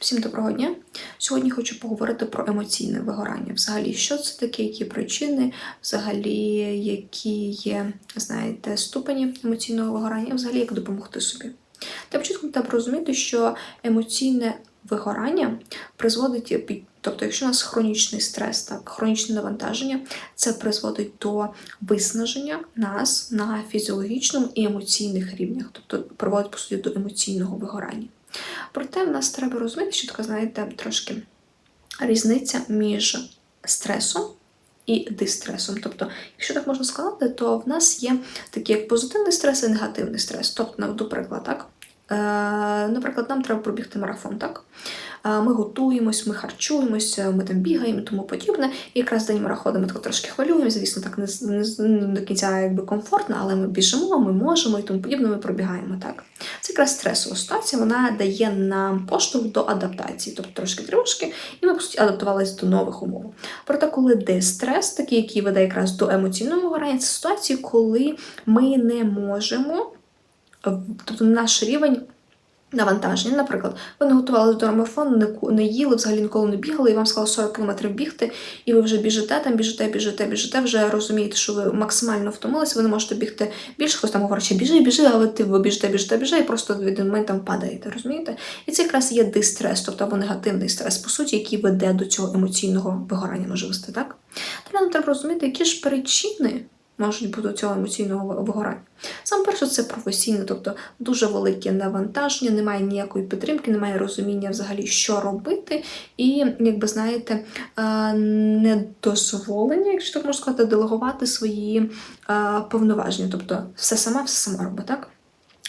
Всім доброго дня! Сьогодні хочу поговорити про емоційне вигорання. Взагалі, що це таке, які причини, взагалі, які є, знаєте, ступені емоційного вигорання, взагалі як допомогти собі. Для початку треба розуміти, що емоційне вигорання призводить під. Тобто, якщо у нас хронічний стрес, так, хронічне навантаження, це призводить до виснаження нас на фізіологічному і емоційних рівнях, тобто приводить по суті до емоційного вигорання. Проте в нас треба розуміти, що така, знаєте, трошки різниця між стресом і дистресом. Тобто, якщо так можна сказати, то в нас є такі як позитивний стрес і негативний стрес. Тобто, до прикладу, так. Е, Наприклад, нам треба пробігти марафон, так? Е, Ми готуємось, ми харчуємося, ми там бігаємо тому подібне. І якраз день марафону ми так трошки хвилюємося, звісно, так не, не, не до кінця якби комфортно, але ми біжимо, ми можемо і тому подібне, ми пробігаємо. так. Це якраз стресова ситуація, вона дає нам поштовх до адаптації, тобто трошки трошки, і ми по суті адаптувалися до нових умов. Проте, коли дистрес, такий, який веде якраз до емоційного вигорання, це ситуації, коли ми не можемо тобто наш рівень навантаження. Наприклад, ви не готувалися до марафону, не, не їли, взагалі ніколи не бігали, і вам сказали 40 км бігти, і ви вже біжите, там біжите, біжите, біжите, вже розумієте, що ви максимально втомилися, ви не можете бігти більше, хтось там говорить, що біжи, біжи, але ти ви біжите, біжите, біжите, і просто від момент там падаєте, розумієте? І це якраз є дистрес, тобто або негативний стрес, по суті, який веде до цього емоційного вигорання може вести, так? Тому нам треба розуміти, які ж причини можуть бути цього емоційного вигорання. Саме перше, це професійне, тобто дуже велике навантаження, немає ніякої підтримки, немає розуміння взагалі, що робити, і, якби знаєте, недозволення, якщо так можна сказати, делегувати свої повноваження. Тобто все сама, все сама робить, так?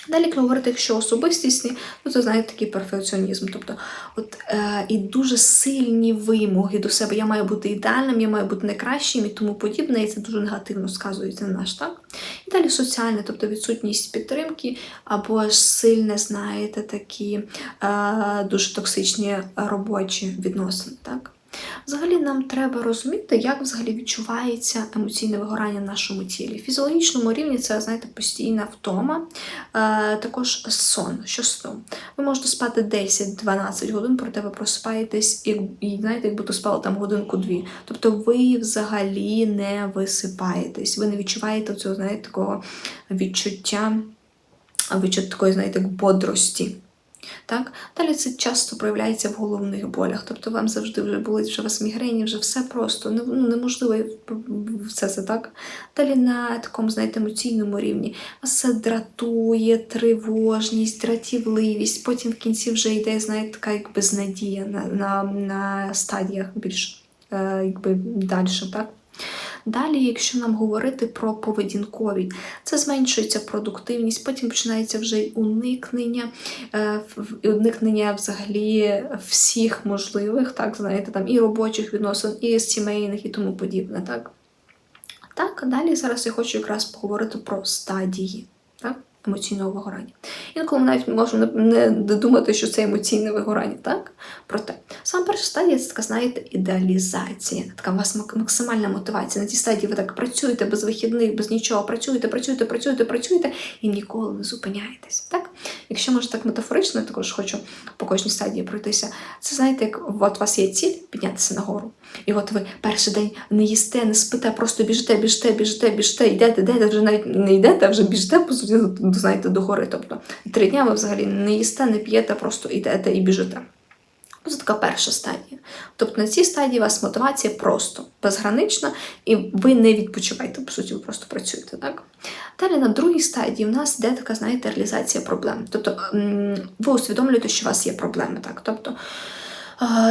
Далі, як говорити, якщо особистісні, ну це знаєте такий перфекціонізм. Тобто, от е, і дуже сильні вимоги до себе. Я маю бути ідеальним, я маю бути найкращим і тому подібне, і це дуже негативно сказується на наш так. І далі соціальне, тобто відсутність підтримки, або ж сильне, знаєте, такі е, дуже токсичні робочі відносини. так. Взагалі нам треба розуміти, як взагалі відчувається емоційне вигорання в нашому тілі. В фізіологічному рівні це, знаєте, постійна втома, е, також сон. Що сон? Ви можете спати 10-12 годин, проте ви просипаєтесь і, і знаєте, як будто спали там годинку-дві. Тобто ви взагалі не висипаєтесь, ви не відчуваєте цього, знаєте, такого відчуття, відчуття такої, знаєте, бодрості. Так? Далі це часто проявляється в головних болях. Тобто вам завжди вже болить, вже вас мігрені, вже все просто ну, неможливо все це так. Далі на такому, знаєте, емоційному рівні вас це дратує, тривожність, дратівливість. Потім в кінці вже йде, знаєте, така як безнадія на на, на стадіях більш е, якби далі. так? Далі, якщо нам говорити про поведінкові, це зменшується продуктивність, потім починається вже й уникнення, е, уникнення взагалі всіх можливих, так, знаєте, там і робочих відносин, і сімейних, і тому подібне. Так, так далі зараз я хочу якраз поговорити про стадії. так емоційного вигорання. Інколи ми навіть можемо не думати, що це емоційне вигорання, так? Проте, саме перша стадія це така, знаєте, ідеалізація, така у вас максимальна мотивація. На цій стадії ви так працюєте без вихідних, без нічого, працюєте, працюєте, працюєте, працюєте і ніколи не зупиняєтесь. так? Якщо може так метафорично, я також хочу по кожній стадії пройтися. Це знаєте, як от у вас є ціль піднятися нагору. І от ви перший день не їсте, не спите, просто біжите, біжите, біжите, біжте, йдете, йдете, вже навіть не йдете, а вже біжите, по суті, знаєте, до гори. Тобто три дня ви взагалі не їсте, не п'єте, просто йдете і біжите. Це така перша стадія. Тобто на цій стадії у вас мотивація просто безгранична, і ви не відпочиваєте, по суті, ви просто працюєте. так? Далі на другій стадії в нас йде така, знаєте, реалізація проблем. Тобто ви усвідомлюєте, що у вас є проблеми. так? Тобто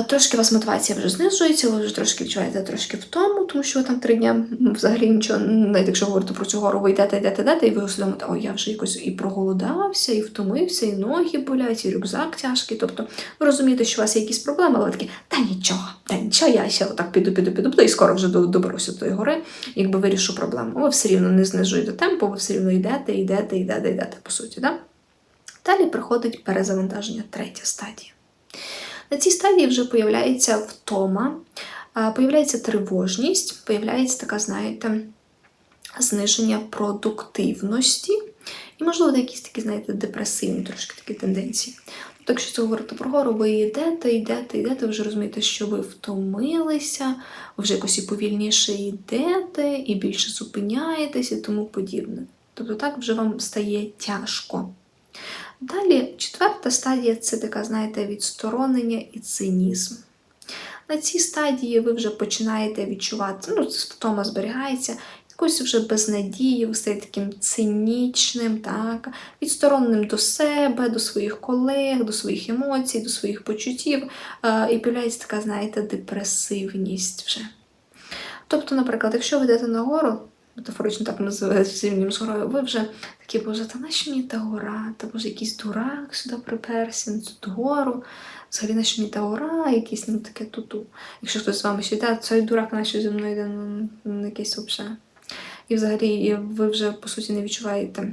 Трошки у вас мотивація вже знижується, ви вже трошки відчуваєте трошки втому, тому що ви там три дні взагалі нічого, навіть якщо говорити про цю гору, ви йдете, йдете, йдете, і ви усвідомите, о, я вже якось і проголодався, і втомився, і ноги болять, і рюкзак тяжкий. Тобто ви розумієте, що у вас є якісь проблеми, але такі, та нічого, та нічого, я ще отак піду, піду, піду, піду, і скоро вже доберуся до тої гори, якби вирішу проблему. Ви все рівно не знижуєте темпу, ви все рівно йдете, йдете, йдете, йдете, по суті. Да? Далі приходить перезавантаження, третя стадія. На цій стадії вже появляється втома, появляється тривожність, появляється така, знаєте, зниження продуктивності. І, можливо, якісь такі, знаєте, депресивні трошки такі тенденції. Тобто, якщо це говорити про гору, ви йдете, йдете, йдете, ви вже розумієте, що ви втомилися, ви вже якось і повільніше йдете, і більше зупиняєтесь і тому подібне. Тобто так вже вам стає тяжко. Далі, четверта стадія це така, знаєте, відсторонення і цинізм. На цій стадії ви вже починаєте відчувати, ну, втома зберігається, якось вже безнадії, ви стаєте таким цинічним, так, відстороненим до себе, до своїх колег, до своїх емоцій, до своїх почуттів. І появляється така, знаєте, депресивність вже. Тобто, наприклад, якщо ви йдете на гору, метафорично так з горою, ви вже такі, боже, та нащо мені та гора, та може якийсь дурак сюди приперся, на цю гору. Взагалі нащо мені та гора, якісь ну таке туту. Якщо хтось з вами ще йде, цей дурак нащо зі мною йде, ну, ну якийсь взагалі. І взагалі ви вже, по суті, не відчуваєте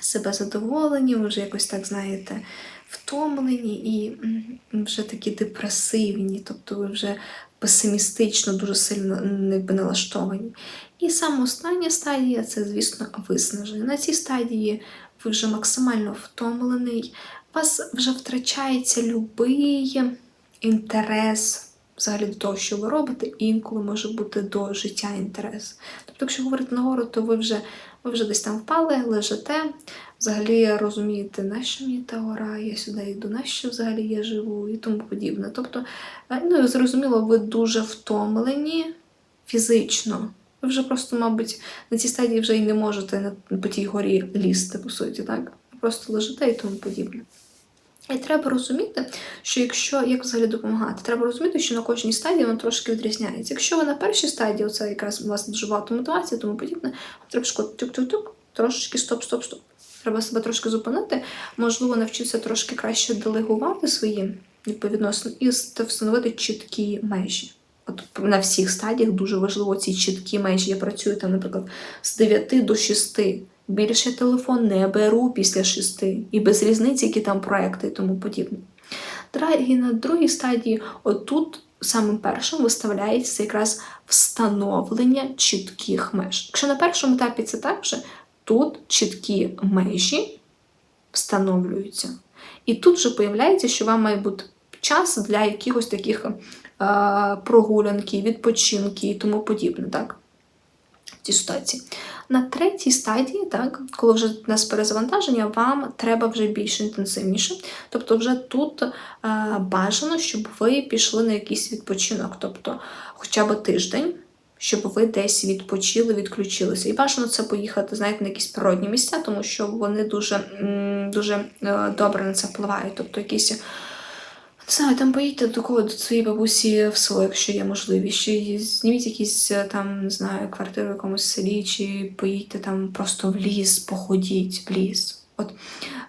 себе задоволені, ви вже якось так, знаєте, втомлені і вже такі депресивні, тобто ви вже песимістично, дуже сильно не налаштовані. І саме остання стадія це, звісно, виснаження. На цій стадії ви вже максимально втомлений, вас вже втрачається любий інтерес взагалі до того, що ви робите, інколи може бути до життя інтерес. Тобто, якщо говорити нагору, то ви вже ви вже десь там впали, лежите, взагалі розумієте, на що мені та гора, я сюди йду, на що взагалі я живу і тому подібне. Тобто, е, ну зрозуміло, ви дуже втомлені фізично. Ви вже просто, мабуть, на цій стадії вже і не можете по тій горі лізти, по суті, так? Просто лежите і тому подібне. І треба розуміти, що якщо як взагалі допомагати, треба розуміти, що на кожній стадії воно трошки відрізняється. Якщо ви на першій стадії, оце якраз вас дуже багато мотивації, тому подібне, треба тук-тук-тук, трошечки стоп-стоп-стоп. Треба себе трошки зупинити, можливо, навчитися трошки краще делегувати свої відповідності і встановити чіткі межі. От на всіх стадіях дуже важливо ці чіткі межі. Я працюю там, наприклад, з 9 до 6. Більше телефон не беру після шести. І без різниці, які там проекти і тому подібне. І на другій стадії, отут самим першим виставляється якраз встановлення чітких меж. Якщо на першому етапі це так же, тут чіткі межі встановлюються. І тут вже появляється, що вам має бути час для якихось таких е, прогулянки, відпочинки і тому подібне. так? В цій ситуації. На третій стадії, так, коли вже у нас перезавантаження, вам треба вже більш інтенсивніше. Тобто, вже тут е, бажано, щоб ви пішли на якийсь відпочинок, тобто хоча б тиждень, щоб ви десь відпочили, відключилися. І бажано це поїхати, знаєте, на якісь природні місця, тому що вони дуже, дуже е, добре на це впливають. Тобто якісь знаю, там поїдьте до кого до своєї бабусі в село, якщо є можливість. Чи зніміть якісь е, там, не знаю, квартиру в якомусь селі, чи поїдьте там просто в ліс, походіть в ліс. От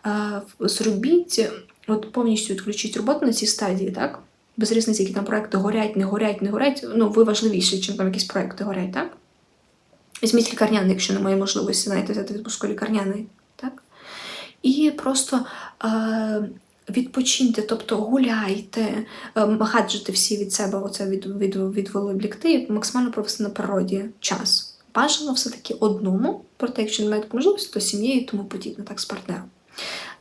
е, зробіть, от повністю відключіть роботу на цій стадії, так? Без різниці, які там проекти горять, не горять, не горять. Ну, ви важливіші, ніж там якісь проекти горять, так? Візьміть лікарняний, якщо немає можливості, знаєте, взяти відпуску лікарняний, так? І просто. Е, Відпочиньте, тобто гуляйте, ем, гаджети всі від себе оце від, від, відволікти максимально провести на природі час. Бажано все-таки одному, проте, якщо немає можливості, то сім'єю тому подібне, так, з партнером.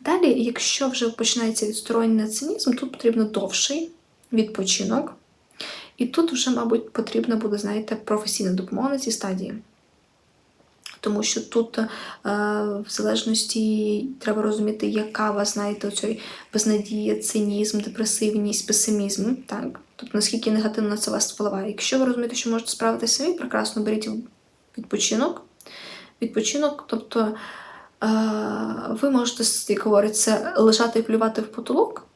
Далі, якщо вже починається відсторонення цинізм, тут потрібно довший відпочинок. І тут вже, мабуть, потрібна буде, знаєте, професійна допомога на цій стадії. Тому що тут, е, в залежності, треба розуміти, яка вас, знаєте, оцей безнадія, цинізм, депресивність, песимізм, так? Тобто наскільки негативно це вас впливає. Якщо ви розумієте, що можете справитися самі, прекрасно беріть відпочинок. Відпочинок, тобто е, ви можете, як говориться, лежати і плювати в потолок.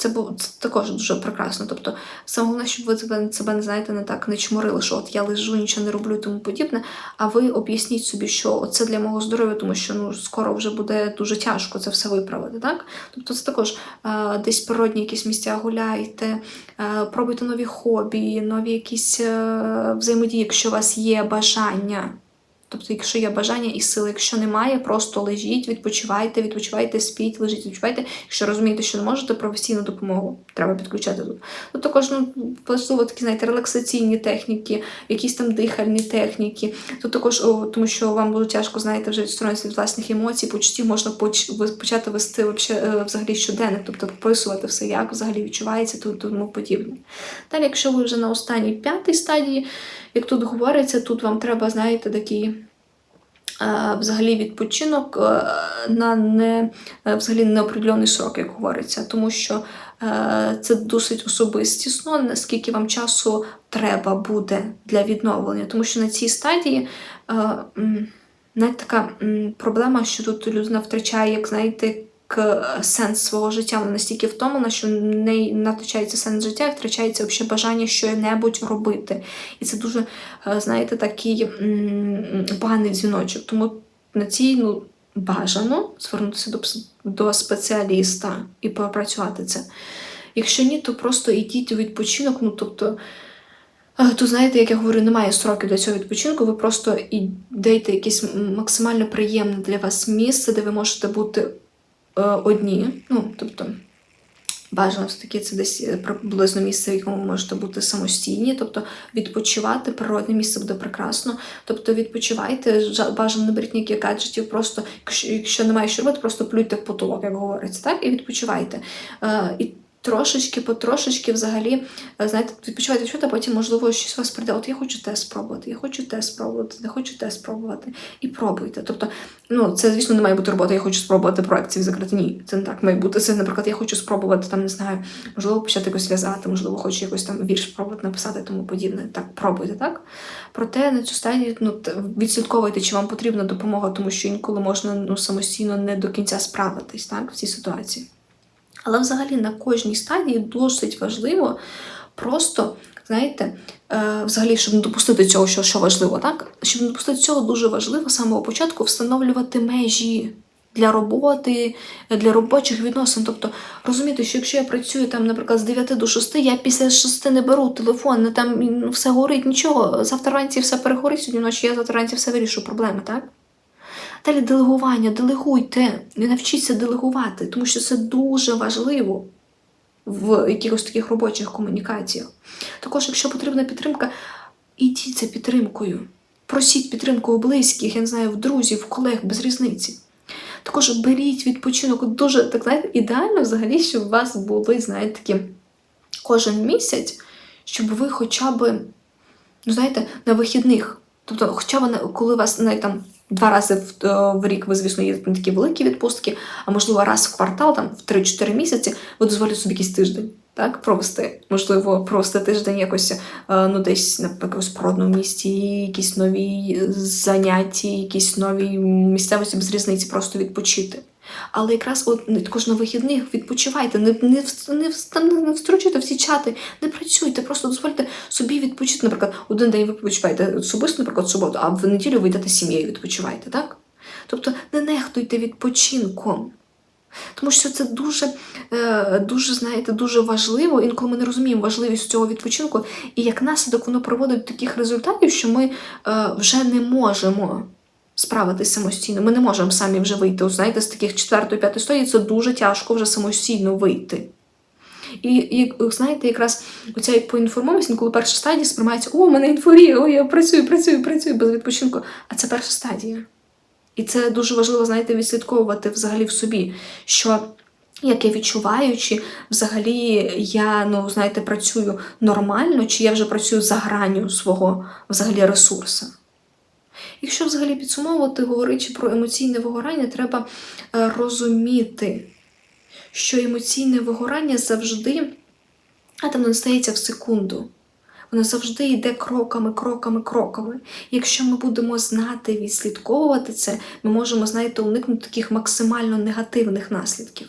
Це було це також дуже прекрасно. Тобто, саме головне, щоб ви себе, себе не знаєте, не так не чморили, що от я лежу, нічого не роблю тому подібне. А ви об'ясніть собі, що це для мого здоров'я, тому що ну скоро вже буде дуже тяжко це все виправити. так? Тобто, це також а, десь природні якісь місця гуляйте, а, пробуйте нові хобі, нові якісь а, взаємодії, якщо у вас є бажання. Тобто, якщо є бажання і сили, якщо немає, просто лежіть, відпочивайте, відпочивайте, спіть, лежіть, відпочивайте. Якщо розумієте, що не можете, професійну допомогу треба підключати тут. Тут також ну, важливо такі, знаєте, релаксаційні техніки, якісь там дихальні техніки. Тут також, о, тому що вам буде тяжко, знаєте, вже відсторонитися від власних емоцій, почуттів, можна поч- почати вести е, взагалі щоденник, тобто прописувати все, як взагалі відчувається тому подібне. Далі, якщо ви вже на останній п'ятій стадії, як тут говориться, тут вам треба, знаєте, такий е, взагалі відпочинок е, на не е, взагалі неопределений срок, як говориться, тому що це досить особистісно, наскільки вам часу треба буде для відновлення, тому що на цій стадії. Навіть така проблема, що тут людина втрачає, як знаєте, сенс свого життя. Вона настільки втомлена, що в неї не втрачається сенс життя, і втрачається взагалі бажання щось робити. І це дуже, е, знаєте, такий поганий дзвіночок. Тому на цій ну, бажано звернутися до, до спеціаліста і попрацювати це. Якщо ні, то просто йдіть у відпочинок, ну тобто. Е, То знаєте, як я говорю, немає строків для цього відпочинку. Ви просто йдете якесь максимально приємне для вас місце, де ви можете бути е, одні. Ну, тобто, бажано все-таки це десь е, приблизно місце, в якому ви можете бути самостійні, тобто відпочивати, природне місце буде прекрасно. Тобто відпочивайте, жа- бажано не беріть ніяких гаджетів, просто якщо, якщо немає що робити, просто плюйте в потолок, як говориться, так? І відпочивайте. Е, і трошечки, потрошечки взагалі, е, знаєте, відпочивайте що, а потім, можливо, щось вас прийде. От я хочу те спробувати, я хочу те спробувати, я хочу те спробувати. І пробуйте. Тобто, ну, це, звісно, не має бути робота, я хочу спробувати проекції закрити. Ні, це не так має бути. Це, наприклад, я хочу спробувати там, не знаю, можливо, почати якось в'язати, можливо, хочу якось там вірш спробувати написати, тому подібне. Так, пробуйте, так? Проте на цю стадію ну, відслідковуйте, чи вам потрібна допомога, тому що інколи можна ну, самостійно не до кінця справитись так, в цій ситуації. Але взагалі на кожній стадії досить важливо просто, знаєте, е, взагалі, щоб не допустити цього, що, що важливо, так? Щоб не допустити цього, дуже важливо з самого початку встановлювати межі для роботи, для робочих відносин. Тобто розуміти, що якщо я працюю там, наприклад, з 9 до 6, я після 6 не беру телефон, не там ну, все горить, нічого. Завтра вранці все перегорить, сьогодні вночі я завтра вранці все вирішу проблеми, так? Далі делегування, делегуйте, не навчіться делегувати, тому що це дуже важливо в якихось таких робочих комунікаціях. Також, якщо потрібна підтримка, ідіть за підтримкою. Просіть підтримку у близьких, я не знаю, в друзів, в колег, без різниці. Також беріть відпочинок. Дуже так знаєте, ідеально взагалі, щоб у вас були, знаєте, такі кожен місяць, щоб ви хоча б, ну знаєте, на вихідних. Тобто, хоча б коли у вас навіть там два рази в, е, в рік, ви, звісно, їдете на такі великі відпустки, а можливо, раз в квартал, там в 3-4 місяці, ви дозволите собі якийсь тиждень. Так, провести, можливо, провести тиждень якось е, ну, десь на якомусь природному місті, якісь нові заняття, якісь нові місцевості без різниці, просто відпочити. Але якраз от не- також на вихідних відпочивайте, не, не, не, не, не втручуйте всі чати, не працюйте, просто дозвольте собі відпочити. Наприклад, один день ви відпочиваєте особисто, наприклад, суботу, а в неділю ви йдете з сім'єю відпочиваєте, так? Тобто не нехтуйте відпочинком. Тому що це дуже, е, дуже, знаєте, дуже важливо. Інколи ми не розуміємо важливість цього відпочинку, і як наслідок воно приводить до таких результатів, що ми е, вже не можемо справитись самостійно. Ми не можемо самі вже вийти. От, знаєте, з таких 4-5 стадій це дуже тяжко вже самостійно вийти. І, і знаєте, якраз оця поінформованість, коли перша стадія сприймається, о, мене інфорія, о, я працюю, працюю, працюю без відпочинку. А це перша стадія. І це дуже важливо, знаєте, відслідковувати взагалі в собі, що як я відчуваю, чи взагалі я, ну, знаєте, працюю нормально, чи я вже працюю за гранню свого взагалі ресурсу. Якщо взагалі підсумовувати, говорячи про емоційне вигорання, треба е, розуміти, що емоційне вигорання завжди а там не стається в секунду. Воно завжди йде кроками, кроками, кроками. Якщо ми будемо знати, відслідковувати це, ми можемо, знаєте, уникнути таких максимально негативних наслідків.